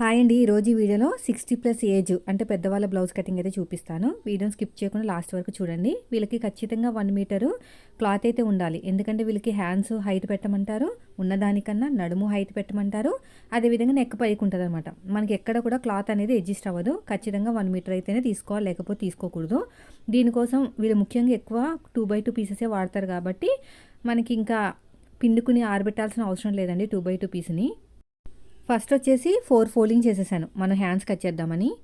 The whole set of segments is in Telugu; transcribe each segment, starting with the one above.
హాయ్ అండి. ఈరోజు ఈ వీడియోలో సిక్స్టీ ప్లస్ ఏజ్ అంటే పెద్దవాళ్ళ బ్లౌజ్ కటింగ్ అయితే చూపిస్తాను. వీడియోని స్కిప్ చేయకుండా లాస్ట్ వరకు చూడండి. వీళ్ళకి ఖచ్చితంగా వన్ మీటరు క్లాత్ అయితే ఉండాలి. ఎందుకంటే వీళ్ళకి హ్యాండ్స్ హైట్ పెట్టమంటారు ఉన్నదానికన్నా నడుము హైట్ పెట్టమంటారు. అదేవిధంగా నెక్ పైకి ఉంటుంది అనమాట మనకి ఎక్కడ కూడా క్లాత్ అనేది అడ్జస్ట్ అవ్వదు. ఖచ్చితంగా వన్ మీటర్ అయితేనే తీసుకోవాలి లేకపోతే తీసుకోకూడదు. దీనికోసం వీళ్ళు ముఖ్యంగా ఎక్కువ టూ బై టూ పీసెసే వాడతారు కాబట్టి మనకి ఇంకా పిండుకుని ఆరబెట్టాల్సిన అవసరం లేదండి టూ బై టూ పీస్ని. ఫస్ట్ వచ్చేసి ఫోర్ ఫోల్డింగ్ చేసేసాను. మనం హ్యాండ్స్ కట్ చేద్దామని.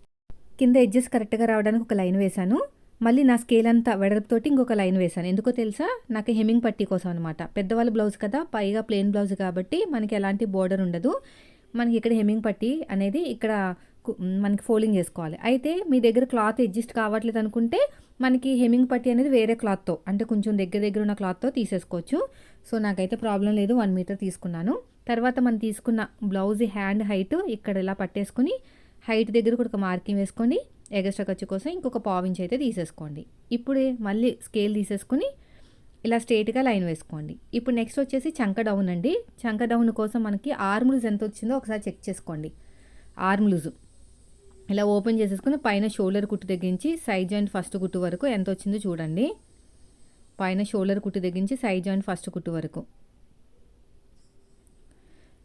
కింద ఎడ్జెస్ కరెక్ట్గా రావడానికి ఒక లైన్ వేశాను. మళ్ళీ నా స్కేల్ అంతా వెడల్పుతోటి ఇంకొక లైన్ వేశాను. ఎందుకో తెలుసా? నాకు హెమ్మింగ్ పట్టీ కోసం అనమాట పెద్దవాళ్ళ బ్లౌజ్ కదా పైగా ప్లెయిన్ బ్లౌజ్ కాబట్టి మనకి ఎలాంటి బోర్డర్ ఉండదు. మనకి ఇక్కడ హెమ్మింగ్ పట్టీ అనేది ఇక్కడ కు- మనకి ఫోల్డింగ్ చేసుకోవాలి. అయితే మీ దగ్గర క్లాత్ అడ్జస్ట్ కావట్లేదు అనుకుంటే మనకి హెమ్మింగ్ పట్టీ అనేది వేరే క్లాత్తో అంటే కొంచెం దగ్గర దగ్గర ఉన్న క్లాత్తో తీసేసుకోవచ్చు. సో నాకైతే ప్రాబ్లం లేదు వన్ మీటర్ తీసుకున్నాను. తర్వాత మనం తీసుకున్న బ్లౌజ్ హ్యాండ్ హైట్ ఇక్కడ ఇలా పట్టేసుకుని హైట్ దగ్గర కూడా ఒక మార్కింగ్ వేసుకోండి ఎగస్ట్రా ఖర్చు కోసం ఇంకొక పావించి అయితే తీసేసుకోండి. ఇప్పుడే మళ్ళీ స్కేల్ తీసేసుకుని ఇలా స్ట్రైట్గా లైన్ వేసుకోండి. ఇప్పుడు నెక్స్ట్ వచ్చేసి చంక డౌన్ అండి. చంక డౌన్ కోసం మనకి ఆర్మ్ లూజ్ ఎంత వచ్చిందో ఒకసారి చెక్ చేసుకోండి. ఆర్మ్ లూజ్ ఇలా ఓపెన్ చేసేసుకుని పైన షోల్డర్ కుట్టు తగ్గించి సైడ్ జాయింట్ ఫస్ట్ కుట్టు వరకు ఎంత వచ్చిందో చూడండి. పైన షోల్డర్ కుట్టు తగ్గించి సైడ్ జాయింట్ ఫస్ట్ కుట్టు వరకు.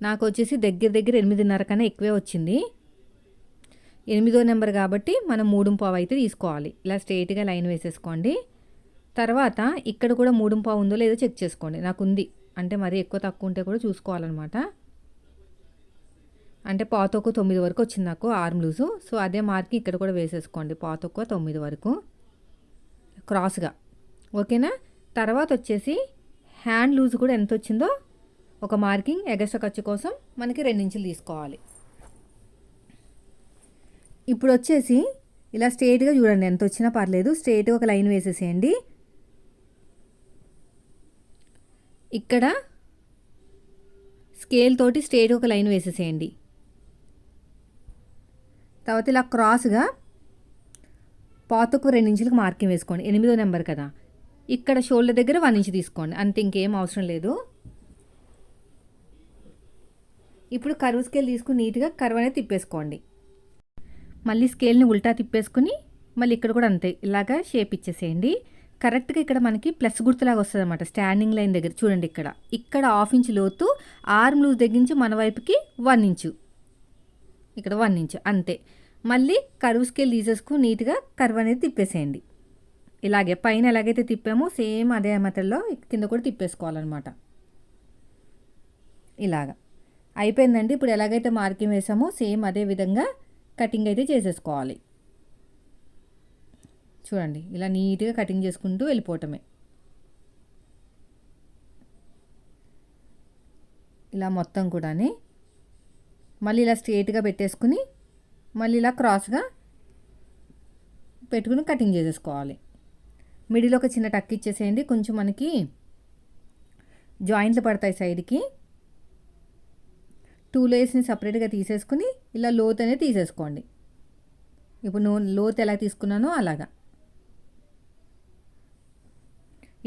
నాకు వచ్చేసి దగ్గర దగ్గర ఎనిమిదిన్నర కన్నా ఎక్కువే వచ్చింది. ఎనిమిదో నెంబర్ కాబట్టి మనం మూడు పావు అయితే తీసుకోవాలి. ఇలా స్ట్రైట్గా లైన్ వేసేసుకోండి. తర్వాత ఇక్కడ కూడా మూడు పావు ఉందో లేదో చెక్ చేసుకోండి. నాకు ఉంది అంటే మరీ ఎక్కువ తక్కువ ఉంటే కూడా చూసుకోవాలన్నమాట. అంటే పాతొక్క తొమ్మిది వరకు వచ్చింది నాకు ఆర్మ్ లూజు. సో అదే మార్కింగ్ ఇక్కడ కూడా వేసేసుకోండి. పాతొక్క తొమ్మిది వరకు. క్రాస్గా. ఓకేనా? తర్వాత వచ్చేసి హ్యాండ్ లూజ్ కూడా ఎంత వచ్చిందో ఒక మార్కింగ్ ఎగస్ట్రా ఖర్చు కోసం మనకి రెండించులు తీసుకోవాలి. ఇప్పుడు వచ్చేసి ఇలా స్ట్రేట్గా చూడండి ఎంత వచ్చినా పర్లేదు. స్ట్రేట్గా ఒక లైన్ వేసేసేయండి. ఇక్కడ స్కేల్ తోటి స్ట్రైట్ ఒక లైన్ వేసేసేయండి. తర్వాత ఇలా క్రాస్గా పాతకు రెండు ఇంచులకు మార్కింగ్ వేసుకోండి. ఎనిమిదో నెంబర్ కదా. ఇక్కడ షోల్డర్ దగ్గర వన్ ఇంచ్ తీసుకోండి. అంతే ఇంకేం అవసరం లేదు. ఇప్పుడు కరువు స్కేల్ తీసుకుని నీట్గా కరువు అనేది తిప్పేసుకోండి. మళ్ళీ స్కేల్ని ఉల్టా తిప్పేసుకుని మళ్ళీ ఇక్కడ కూడా అంతే ఇలాగా షేప్ ఇచ్చేసేయండి. కరెక్ట్గా ఇక్కడ మనకి ప్లస్ గుర్తులాగా వస్తుంది అనమాట స్టాండింగ్ లైన్ దగ్గర. చూడండి ఇక్కడ ఇక్కడ హాఫ్ ఇంచ్ లోతు ఆర్మ్ లూజ్ దగ్గర నుంచి మన వైపుకి వన్ ఇంచు ఇక్కడ వన్ ఇంచు అంతే. మళ్ళీ కరువు స్కేల్ తీసేసుకుని నీట్గా కరువు అనేది తిప్పేసేయండి. ఇలాగే పైన ఎలాగైతే తిప్పామో సేమ్ అదే మెథడ్లో కింద కూడా తిప్పేసుకోవాలన్నమాట. ఇలాగా. అయిపోయిందండి. ఇప్పుడు ఎలాగైతే మార్కింగ్ వేసామో సేమ్ అదే విధంగా కటింగ్ అయితే చేసేసుకోవాలి. చూడండి ఇలా నీట్గా కటింగ్ చేసుకుంటూ వెళ్ళిపోవటమే. ఇలా మొత్తం కూడా మళ్ళీ ఇలా స్ట్రేట్గా పెట్టేసుకుని మళ్ళీ ఇలా క్రాస్గా పెట్టుకుని కటింగ్ చేసేసుకోవాలి. మిడిల్ ఒక చిన్న టక్ ఇచ్చేసేయండి. కొంచెం మనకి జాయింట్లు పడతాయి సైడ్కి. టూ లేయర్స్ని సపరేట్గా తీసేసుకుని ఇలా లోత్ అనేది తీసేసుకోండి. ఇప్పుడు నువ్వు లోత్ ఎలా తీసుకున్నానో అలాగా.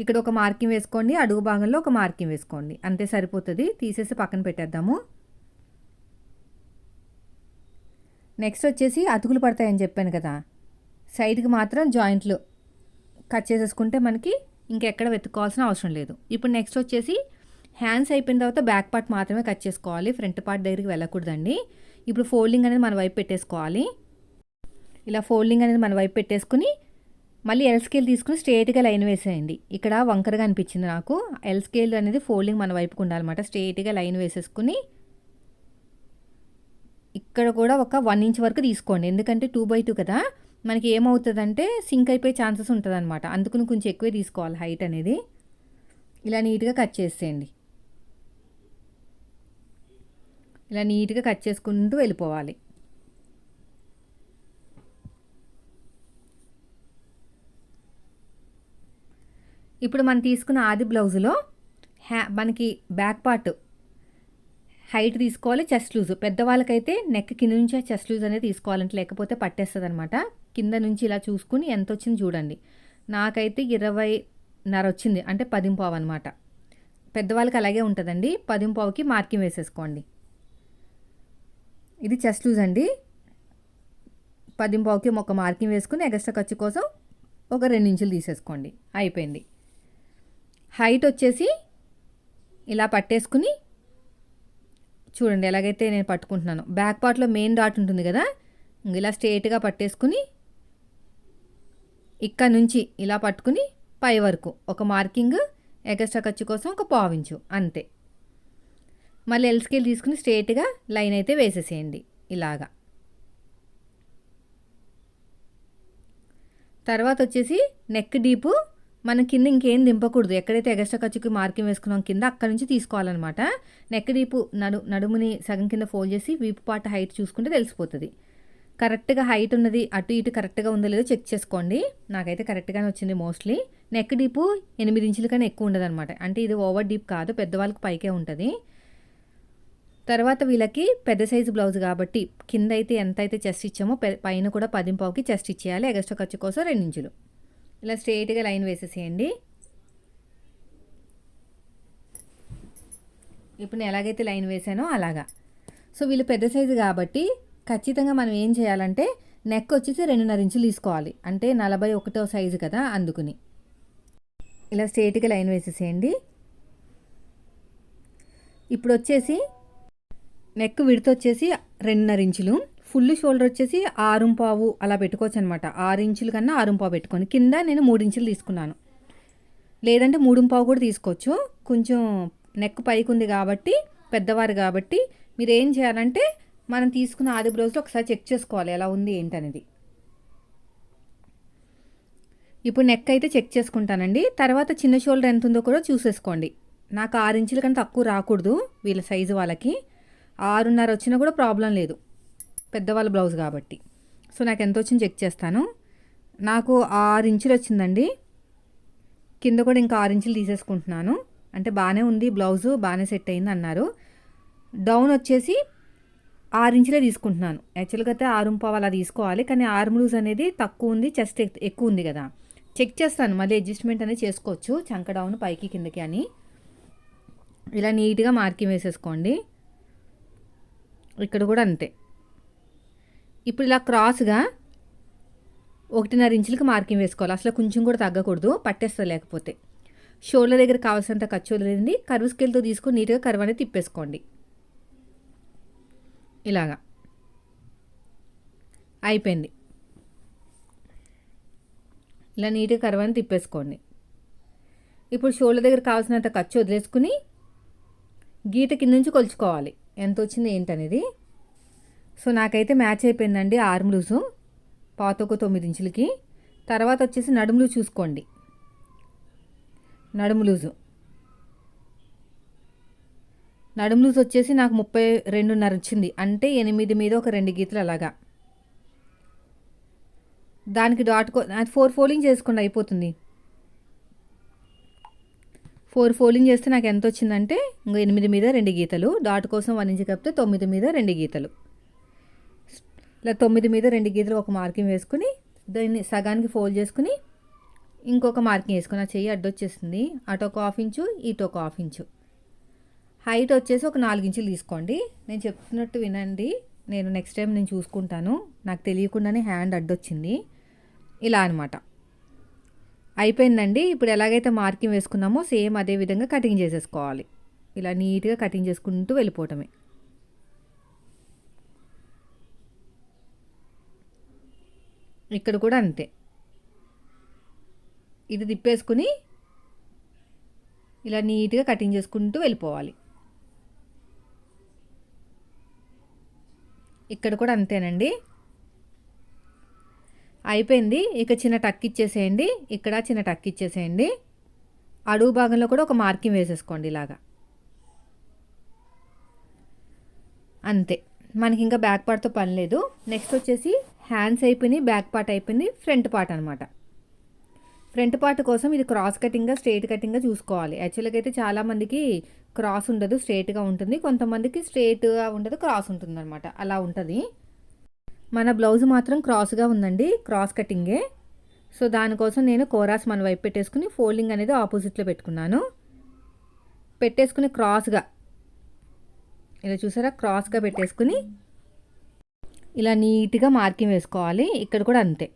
ఇక్కడ ఒక మార్కింగ్ వేసుకోండి అడుగు భాగంలో ఒక మార్కింగ్ వేసుకోండి. అంతే సరిపోతుంది. తీసేసి పక్కన పెట్టేద్దాము. నెక్స్ట్ వచ్చేసి అతుకులు పడతాయని చెప్పాను కదా. సైడ్కి మాత్రం జాయింట్లు కట్ చేసేసుకుంటే మనకి ఇంకెక్కడ వెతుక్కోవాల్సిన అవసరం లేదు. ఇప్పుడు నెక్స్ట్ వచ్చేసి హ్యాండ్స్ అయిపోయిన తర్వాత బ్యాక్ పార్ట్ మాత్రమే కట్ చేసుకోవాలి. ఫ్రంట్ పార్ట్ దగ్గరికి వెళ్ళకూడదండి. ఇప్పుడు ఫోల్డింగ్ అనేది మన వైపు పెట్టేసుకోవాలి. ఇలా ఫోల్డింగ్ అనేది మన వైపు పెట్టేసుకుని మళ్ళీ ఎల్ స్కేల్ తీసుకుని స్ట్రేట్గా లైన్ వేసేయండి. ఇక్కడ వంకరగా అనిపించింది నాకు. ఎల్ స్కేల్ అనేది ఫోల్డింగ్ మన వైపుకు ఉండాలన్నమాట. స్ట్రేట్గా లైన్ వేసేసుకుని ఇక్కడ కూడా ఒక వన్ ఇంచ్ వరకు తీసుకోండి. ఎందుకంటే టూ బై టూ కదా. మనకి ఏమవుతుందంటే సింక్ అయిపోయే ఛాన్సెస్ ఉంటుంది అనమాట అందుకని కొంచెం ఎక్కువే తీసుకోవాలి హైట్ అనేది. ఇలా నీట్గా కట్ చేసేయండి. ఇలా నీట్గా కట్ చేసుకుంటూ వెళ్ళిపోవాలి. ఇప్పుడు మనం తీసుకున్న ఆది బ్లౌజులో హ్యా మనకి బ్యాక్ పార్ట్ హైట్ తీసుకోవాలి చెస్ట్ లూజ్. పెద్దవాళ్ళకైతే నెక్ కింద నుంచి చెస్ట్ లూజ్ అనేది తీసుకోవాలంటే లేకపోతే పట్టేస్తుంది అనమాట కింద నుంచి ఇలా చూసుకుని ఎంత వచ్చింది చూడండి. నాకైతే ఇరవైన్నర వచ్చింది అంటే పదింపావు అనమాట పెద్దవాళ్ళకి అలాగే ఉంటుందండి. పదింపావుకి మార్కింగ్ వేసేసుకోండి. ఇది చెస్ట్ లూజ్ అండి. పదింపావుకి ఒక మార్కింగ్ వేసుకుని ఎగస్ట్రా ఖర్చు కోసం ఒక రెండు ఇంచులు తీసేసుకోండి. అయిపోయింది. హైట్ వచ్చేసి ఇలా పట్టేసుకుని చూడండి ఎలాగైతే నేను పట్టుకుంటున్నాను. బ్యాక్ పార్ట్లో మెయిన్ డాట్ ఉంటుంది కదా ఇంక ఇలా స్ట్రేట్గా పట్టేసుకుని ఇక్కడ నుంచి ఇలా పట్టుకుని పై వరకు ఒక మార్కింగ్ ఎగస్ట్రా ఖర్చు కోసం ఒక పావించు అంతే. మళ్ళీ ఎల్ స్కేల్ తీసుకుని స్ట్రేట్గా లైన్ అయితే వేసేసేయండి. ఇలాగా. తర్వాత వచ్చేసి నెక్ డీపు మనం కింద ఇంకేం దింపకూడదు. ఎక్కడైతే ఎగస్ట్రా ఖర్చుకి మార్కింగ్ వేసుకున్నాం కింద అక్కడ నుంచి తీసుకోవాలన్నమాట. నెక్ డీపు నడు నడుముని సగం కింద ఫోల్డ్ చేసి వీపు పాట హైట్ చూసుకుంటే తెలిసిపోతుంది. కరెక్ట్గా హైట్ ఉన్నది అటు ఇటు కరెక్ట్గా ఉందో లేదో చెక్ చేసుకోండి. నాకైతే కరెక్ట్గానే వచ్చింది మోస్ట్లీ నెక్ డీపు ఎనిమిది ఇంచుల కన్నా ఎక్కువ ఉండదు అనమాట అంటే ఇది ఓవర్ డీప్ కాదు పెద్దవాళ్ళకి పైకే ఉంటుంది. తర్వాత వీళ్ళకి పెద్ద సైజు బ్లౌజ్ కాబట్టి కింద అయితే ఎంత అయితే చెస్ట్ ఇచ్చామో పైన కూడా పదింపావుకి చెస్ట్ ఇచ్చేయాలి. ఎగస్ట్రా ఖర్చు కోసం రెండు ఇంచులు. ఇలా స్ట్రెయిట్గా లైన్ వేసేసేయండి. ఇప్పుడు నేను ఎలాగైతే లైన్ వేసానో అలాగా. సో వీళ్ళు పెద్ద సైజు కాబట్టి ఖచ్చితంగా మనం ఏం చేయాలంటే నెక్ వచ్చేసి రెండున్నర ఇంచులు తీసుకోవాలి. అంటే నలభై ఒకటో సైజు కదా అందుకుని. ఇలా స్ట్రేట్గా లైన్ వేసేసేయండి. ఇప్పుడు వచ్చేసి నెక్ విడత వచ్చేసి రెండున్నర ఇంచులు ఫుల్ షోల్డర్ వచ్చేసి ఆరుంపావు అలా పెట్టుకోవచ్చు అనమాట ఆరు ఇంచులు కన్నా ఆరుంపావు పెట్టుకొని కింద నేను మూడు ఇంచులు తీసుకున్నాను. లేదంటే మూడుంపావు కూడా తీసుకోవచ్చు. కొంచెం నెక్ పైకి ఉంది కాబట్టి పెద్దవారు కాబట్టి మీరు ఏం చేయాలంటే మనం తీసుకున్న ఆది బ్లౌజ్లో ఒకసారి చెక్ చేసుకోవాలి ఎలా ఉంది ఏంటనేది ఇప్పుడు నెక్ అయితే చెక్ చేసుకుంటానండి. తర్వాత చిన్న షోల్డర్ ఎంత ఉందో కూడా చూసేసుకోండి. నాకు ఆరు ఇంచుల కంటే తక్కువ రాకూడదు వీళ్ళ సైజు వాళ్ళకి. ఆరున్నర వచ్చినా కూడా ప్రాబ్లం లేదు. పెద్దవాళ్ళ బ్లౌజ్ కాబట్టి. సో నాకు ఎంత వచ్చింది చెక్ చేస్తాను. నాకు ఆరు ఇంచులు వచ్చిందండి కింద కూడా ఇంకా ఆరు ఇంచులు తీసేసుకుంటున్నాను. అంటే బాగానే ఉంది బ్లౌజు బాగానే సెట్ అయింది అన్నారు. డౌన్ వచ్చేసి ఆరు ఇంచులే తీసుకుంటున్నాను. యాక్చువల్గా అయితే ఆరు పావు అలా తీసుకోవాలి. కానీ ఆర్మ్ లూజ్ అనేది తక్కువ ఉంది చెస్ట్ ఎక్కువ ఉంది కదా. చెక్ చేస్తాను. మళ్ళీ అడ్జస్ట్మెంట్ అనేది చేసుకోవచ్చు. చంక డౌన్ పైకి కిందకి అని. ఇలా నీట్గా మార్కింగ్ వేసేసుకోండి. ఇక్కడ కూడా అంతే. ఇప్పుడు ఇలా క్రాస్గా ఒకటిన్నర ఇంచులకి మార్కింగ్ వేసుకోవాలి. అసలు కొంచెం కూడా తగ్గకూడదు. పట్టేస్తా లేకపోతే. షోల్డర్ దగ్గర కావాల్సినంత ఖర్చు వదిలేదండి కరువు స్కేల్తో తీసుకుని నీట్గా కరువు అనేది తిప్పేసుకోండి. ఇలాగా. అయిపోయింది. ఇలా నీట్గా కరువు అని తిప్పేసుకోండి. ఇప్పుడు షోల్డర్ దగ్గర కావాల్సినంత ఖర్చు వదిలేసుకుని గీత కింద నుంచి కొలుచుకోవాలి. ఎంత వచ్చింది ఏంటనేది? సో నాకైతే మ్యాచ్ అయిపోయిందండి ఆర్మ్ లూజు. పాతొక తొమ్మిది ఇంచులకి. తర్వాత వచ్చేసి నడుములు చూసుకోండి. నడుము లూజు. నడుము లూజ్ వచ్చేసి నాకు ముప్పై రెండున్నర వచ్చింది అంటే ఎనిమిది మీద ఒక రెండు గీతలు అలాగా. దానికి డాట్ అది ఫోర్ ఫోల్డింగ్ చేసుకోండి అయిపోతుంది. ఫోర్ ఫోల్డింగ్ చేస్తే నాకు ఎంత వచ్చిందంటే ఇంకా ఎనిమిది మీద రెండు గీతలు డాట్ కోసం వన్ ఇంచ్ కప్పితే తొమ్మిది మీద రెండు గీతలు. ఇలా తొమ్మిది మీద రెండు గీతలు ఒక మార్కింగ్ వేసుకుని దాన్ని సగానికి ఫోల్డ్ చేసుకుని ఇంకొక మార్కింగ్ వేసుకుని ఆ చెయ్యి అడ్డొచ్చేస్తుంది అటు ఒక హాఫ్ ఇంచు ఇటు ఒక హాఫ్ ఇంచు. హైట్ వచ్చేసి ఒక నాలుగు ఇంచులు తీసుకోండి. నేను చెప్తున్నట్టు వినండి. నేను నెక్స్ట్ టైం నేను చూసుకుంటాను. నాకు తెలియకుండానే హ్యాండ్ అడ్డొచ్చింది. ఇలా అనమాట అయిపోయిందండి. ఇప్పుడు ఎలాగైతే మార్కింగ్ వేసుకున్నామో సేమ్ అదే విధంగా కటింగ్ చేసేసుకోవాలి. ఇలా నీట్గా కటింగ్ చేసుకుంటూ వెళ్ళిపోవటమే. ఇక్కడ కూడా అంతే. ఇది తిప్పేసుకుని ఇలా నీట్గా కటింగ్ చేసుకుంటూ వెళ్ళిపోవాలి. ఇక్కడ కూడా అంతేనండి. అయిపోయింది. ఇక చిన్న టక్ ఇచ్చేసేయండి. ఇక్కడ చిన్న టక్ ఇచ్చేసేయండి. అడుగు భాగంలో కూడా ఒక మార్కింగ్ వేసేసుకోండి ఇలాగా. అంతే. మనకి ఇంకా బ్యాక్ పార్ట్తో పని లేదు. నెక్స్ట్ వచ్చేసి హ్యాండ్స్ అయిపోయినాయి బ్యాక్ పార్ట్ అయిపోయింది ఫ్రంట్ పార్ట్ అనమాట ఫ్రంట్ పార్ట్ కోసం ఇది క్రాస్ కటింగ్గా స్ట్రైట్ కటింగ్గా చూసుకోవాలి. యాక్చువల్గా అయితే చాలామందికి క్రాస్ ఉండదు స్ట్రైట్గా ఉంటుంది. కొంతమందికి స్ట్రైట్గా ఉండదు క్రాస్ ఉంటుంది అనమాట అలా ఉంటుంది. మన బ్లౌజ్ మాత్రం క్రాస్గా ఉందండి క్రాస్ కటింగే. సో దానికోసం నేను కోరాస్ మన వైపు పెట్టేసుకుని ఫోల్డింగ్ అనేది ఆపోజిట్లో పెట్టుకున్నాను. పెట్టేసుకుని క్రాస్గా ఇలా చూసారా? క్రాస్గా పెట్టేసుకుని ఇలా నీట్గా మార్కింగ్ వేసుకోవాలి. ఇక్కడ కూడా అంతే.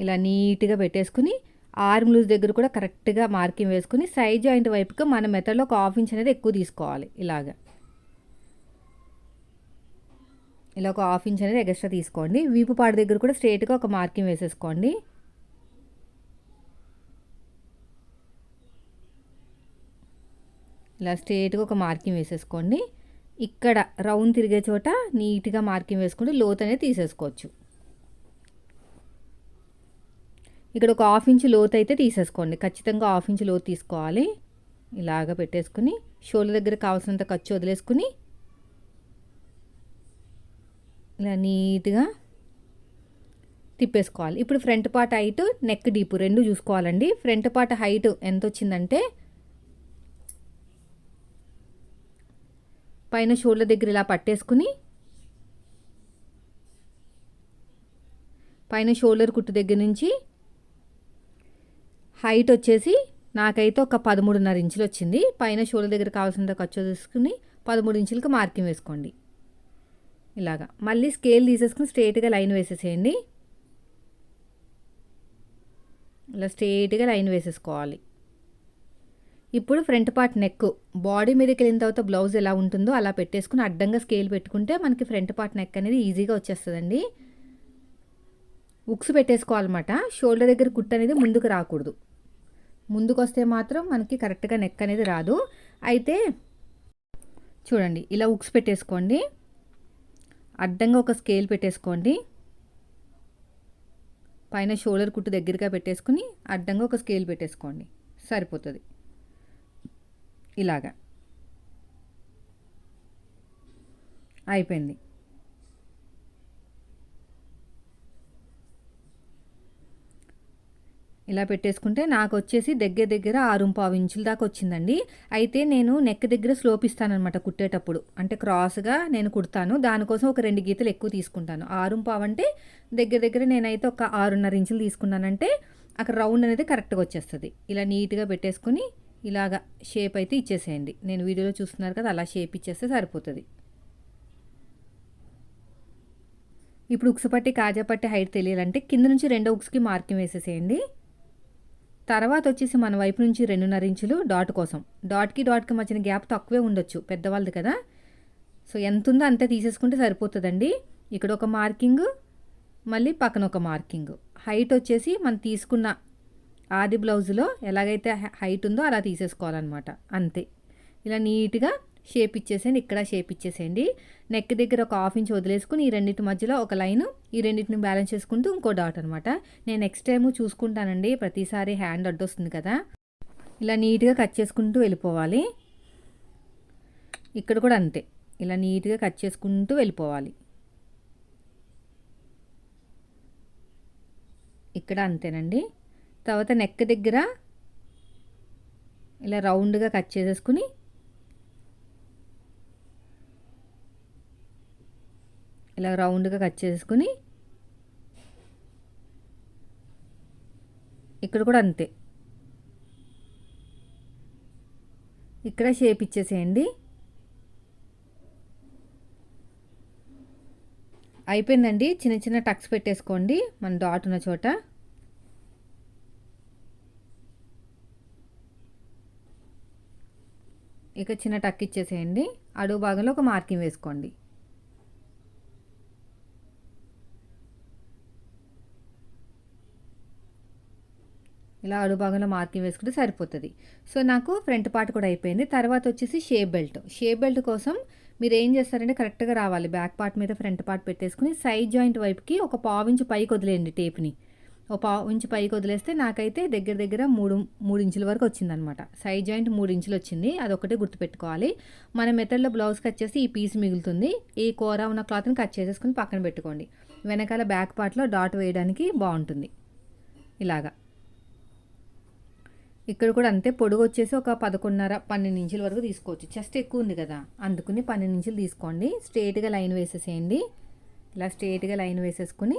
ఇలా నీట్గా పెట్టేసుకుని ఆర్మ్ లూజ్ దగ్గర కూడా కరెక్ట్గా మార్కింగ్ వేసుకుని సైడ్ జాయింట్ వైపుకి మన మెథడ్లో ఒక హాఫ్ ఇంచ్ అనేది ఎక్కువ తీసుకోవాలి ఇలాగా. ఇలా ఒక హాఫ్ ఇంచ్ అనేది ఎక్స్ట్రా తీసుకోండి. వీపు పాడు దగ్గర కూడా స్ట్రేట్గా ఒక మార్కింగ్ వేసేసుకోండి. ఇలా స్ట్రేట్గా ఒక మార్కింగ్ వేసేసుకోండి. ఇక్కడ రౌండ్ తిరిగే చోట నీట్గా మార్కింగ్ వేసుకుంటే లోత్ అనేది తీసేసుకోవచ్చు. ఇక్కడ ఒక హాఫ్ ఇంచ్ లోత్ అయితే తీసేసుకోండి. ఖచ్చితంగా హాఫ్ ఇంచ్ లోతు తీసుకోవాలి. ఇలాగ పెట్టేసుకుని షోల్డర్ దగ్గర కావాల్సినంత ఖర్చు వదిలేసుకుని ఇలా నీట్గా తిప్పేసుకోవాలి. ఇప్పుడు front part height neck deep రెండు చూసుకోవాలండి. ఫ్రంట్ పార్ట్ హైట్ ఎంత వచ్చిందంటే పైన షోల్డర్ దగ్గర ఇలా పట్టేసుకుని పైన షోల్డర్ కుట్టు దగ్గర నుంచి హైట్ వచ్చేసి నాకైతే ఒక పదమూడున్నర ఇంచులు వచ్చింది. పైన షోల్డర్ దగ్గర కావాల్సినంత ఖర్చు తీసుకుని పదమూడు ఇంచులకి మార్కింగ్ వేసుకోండి. ఇలాగా. మళ్ళీ స్కేల్ తీసేసుకుని స్ట్రేట్గా లైన్ వేసేసేయండి. ఇలా స్ట్రేట్గా లైన్ వేసేసుకోవాలి. ఇప్పుడు ఫ్రంట్ పార్ట్ నెక్ బాడీ మీదకి వెళ్ళిన తర్వాత బ్లౌజ్ ఎలా ఉంటుందో అలా పెట్టేసుకుని అడ్డంగా స్కేల్ పెట్టుకుంటే మనకి ఫ్రంట్ పార్ట్ నెక్ అనేది ఈజీగా వచ్చేస్తుందండి. ఉక్స్ పెట్టేసుకోవాలన్నమాట. షోల్డర్ దగ్గర కుట్ అనేది ముందుకు రాకూడదు. ముందుకు వస్తే మాత్రం మనకి కరెక్ట్గా నెక్ అనేది రాదు. అయితే చూడండి ఇలా ఉక్స్ పెట్టేసుకోండి. అడ్డంగా ఒక స్కేల్ పెట్టేసుకోండి. పైన షోల్డర్ కుట్టు దగ్గరగా పెట్టేసుకుని అడ్డంగా ఒక స్కేల్ పెట్టేసుకోండి. సరిపోతుంది. ఇలాగా. అయిపోయింది. ఇలా పెట్టేసుకుంటే నాకు వచ్చేసి దగ్గర దగ్గర ఆరు పావు ఇంచుల దాకా వచ్చిందండి. అయితే నేను నెక్ దగ్గర స్లోప్ ఇస్తానమాట కుట్టేటప్పుడు. అంటే క్రాస్గా నేను కుడతాను. దానికోసం ఒక రెండు గీతలు ఎక్కువ తీసుకుంటాను. ఆరు పావు అంటే దగ్గర దగ్గర నేనైతే ఒక ఆరున్నర ఇంచులు తీసుకున్నానంటే అక్కడ రౌండ్ అనేది కరెక్ట్గా వచ్చేస్తుంది. ఇలా నీట్గా పెట్టేసుకుని ఇలాగా షేప్ అయితే ఇచ్చేసేయండి. నేను వీడియోలో చూస్తున్నారు కదా అలా షేప్ ఇచ్చేస్తే సరిపోతుంది. ఇప్పుడు ఉక్స్ పట్టి కాజా పట్టి హైట్ తెలియాలంటే కింద నుంచి రెండో ఉక్స్కి మార్కింగ్ వేసేసేయండి. తర్వాత వచ్చేసి మన వైపు నుంచి రెండున్నర ఇంచులు డాట్ కోసం. డాట్కి డాట్కి మధ్యన గ్యాప్ తక్కువే ఉండొచ్చు పెద్దవాళ్ళది కదా. సో ఎంత ఉందో అంతే తీసేసుకుంటే సరిపోతుందండి. ఇక్కడ ఒక మార్కింగ్ మళ్ళీ పక్కన ఒక మార్కింగ్. హైట్ వచ్చేసి మనం తీసుకున్న ఆది బ్లౌజ్లో ఎలాగైతే హైట్ ఉందో అలా తీసేసుకోవాలన్నమాట. అంతే. ఇలా నీట్గా షేప్ ఇచ్చేసేయండి ఇక్కడ షేప్ ఇచ్చేసేయండి నెక్ దగ్గర ఒక హాఫ్ ఇంచ్ వదిలేసుకుని ఈ రెండింటి మధ్యలో ఒక లైన్ ఈ రెండింటిని బ్యాలెన్స్ చేసుకుంటూ ఇంకో డాట్ అనమాట నేను నెక్స్ట్ టైం చూసుకుంటానండి ప్రతిసారి హ్యాండ్ అడ్డొస్తుంది కదా. ఇలా నీట్గా కట్ చేసుకుంటూ వెళ్ళిపోవాలి. ఇక్కడ కూడా అంతే ఇలా నీట్గా కట్ చేసుకుంటూ వెళ్ళిపోవాలి. ఇక్కడ అంతేనండి. తర్వాత నెక్ దగ్గర ఇలా రౌండ్గా కట్ చేసేసుకుని ఇలా రౌండ్గా కట్ చేసుకుని ఇక్కడ కూడా అంతే. ఇక్కడ షేప్ ఇచ్చేసేయండి. అయిపోయిందండి. చిన్న చిన్న టక్స్ పెట్టేసుకోండి మన డాట్ ఉన్న చోట. ఇక చిన్న టక్ ఇచ్చేసేయండి. అడుగు భాగంలో ఒక మార్కింగ్ వేసుకోండి. ఇలా అడుగు భాగంలో మార్కింగ్ వేసుకుంటే సరిపోతుంది. సో నాకు ఫ్రంట్ పార్ట్ కూడా అయిపోయింది. తర్వాత వచ్చేసి షేప్ బెల్ట్. షేప్ బెల్ట్ కోసం మీరు ఏం చేస్తారంటే కరెక్ట్గా రావాలి. బ్యాక్ పార్ట్ మీద ఫ్రంట్ పార్ట్ పెట్టేసుకుని సైడ్ జాయింట్ వైపుకి ఒక పావు ఇంచు పైకి వదిలేయండి టేప్ని. ఒక పావు ఇంచు పైకి వదిలేస్తే నాకైతే దగ్గర దగ్గర మూడు మూడు ఇంచుల వరకు వచ్చిందనమాట సైడ్ జాయింట్ మూడు ఇంచులు వచ్చింది. అదొకటి గుర్తుపెట్టుకోవాలి. మన మెథడ్లో బ్లౌజ్ కట్ చేసి ఈ పీస్ మిగులుతుంది. ఈ కూర ఉన్న క్లాత్ని కట్ చేసేసుకుని పక్కన పెట్టుకోండి. వెనకాల బ్యాక్ పార్ట్లో డాట్ వేయడానికి బాగుంటుంది. ఇలాగా. ఇక్కడ కూడా అంతే పొడుగు వచ్చేసి ఒక పదకొండున్నర పన్నెండు ఇంచుల వరకు తీసుకోవచ్చు. చెస్ట్ ఎక్కువ ఉంది కదా అందుకుని పన్నెండు ఇంచులు తీసుకోండి. స్ట్రేట్గా లైన్ వేసేసేయండి. ఇలా స్ట్రేట్గా లైన్ వేసేసుకుని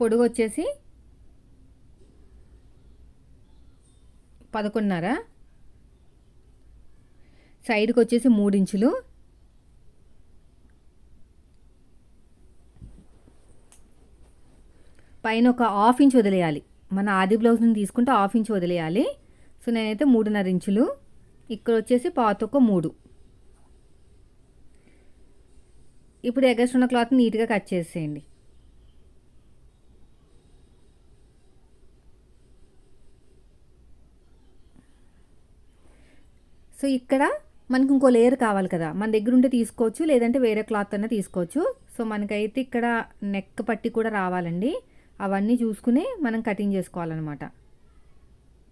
పొడుగు వచ్చేసి పదకొండున్నర. సైడ్కి వచ్చేసి మూడు ఇంచులు. పైన ఒక హాఫ్ ఇంచ్ వదిలేయాలి. మన ఆది బ్లౌజ్ని తీసుకుంటే హాఫ్ ఇంచ్ వదిలేయాలి. సో నేనైతే మూడున్నర ఇంచులు. ఇక్కడ వచ్చేసి పాతొక్క మూడు. ఇప్పుడు ఎగస్ట్ ఉన్న క్లాత్ నీట్గా కట్ చేసేయండి. సో ఇక్కడ మనకి ఇంకో లేయర్ కావాలి కదా. మన దగ్గర ఉంటే తీసుకోవచ్చు లేదంటే వేరే క్లాత్ అన్న తీసుకోవచ్చు. సో మనకైతే ఇక్కడ నెక్ పట్టి కూడా రావాలండి. అవన్నీ చూసుకుని మనం కటింగ్ చేసుకోవాలన్నమాట.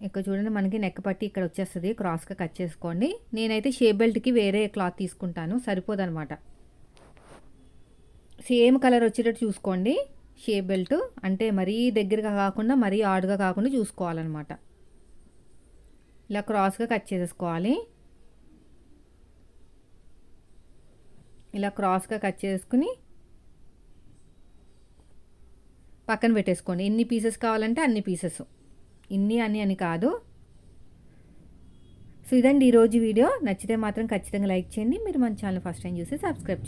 ఇక్కడ చూడండి మనకి నెక్ పట్టి ఇక్కడ వచ్చేస్తుంది. క్రాస్గా కట్ చేసుకోండి. నేనైతే షేప్ బెల్ట్కి వేరే క్లాత్ తీసుకుంటాను. సరిపోదనమాట సేమ్ కలర్ వచ్చేటట్టు చూసుకోండి. షేప్ బెల్ట్ అంటే మరీ దగ్గరగా కాకుండా మరీ ఆడుగా కాకుండా చూసుకోవాలన్నమాట. ఇలా క్రాస్గా కట్ చేసేసుకోవాలి ఇలా క్రాస్గా కట్ చేసుకుని పక్కన పెట్టేసుకోండి. ఎన్ని పీసెస్ కావాలంటే అన్ని పీసెస్ ఇన్ని అని అని కాదు. సో ఇదండి ఈరోజు వీడియో. నచ్చితే మాత్రం ఖచ్చితంగా లైక్ చేయండి. మీరు మన ఛానల్ ఫస్ట్ టైం చూసి సబ్స్క్రైబ్ చేయండి.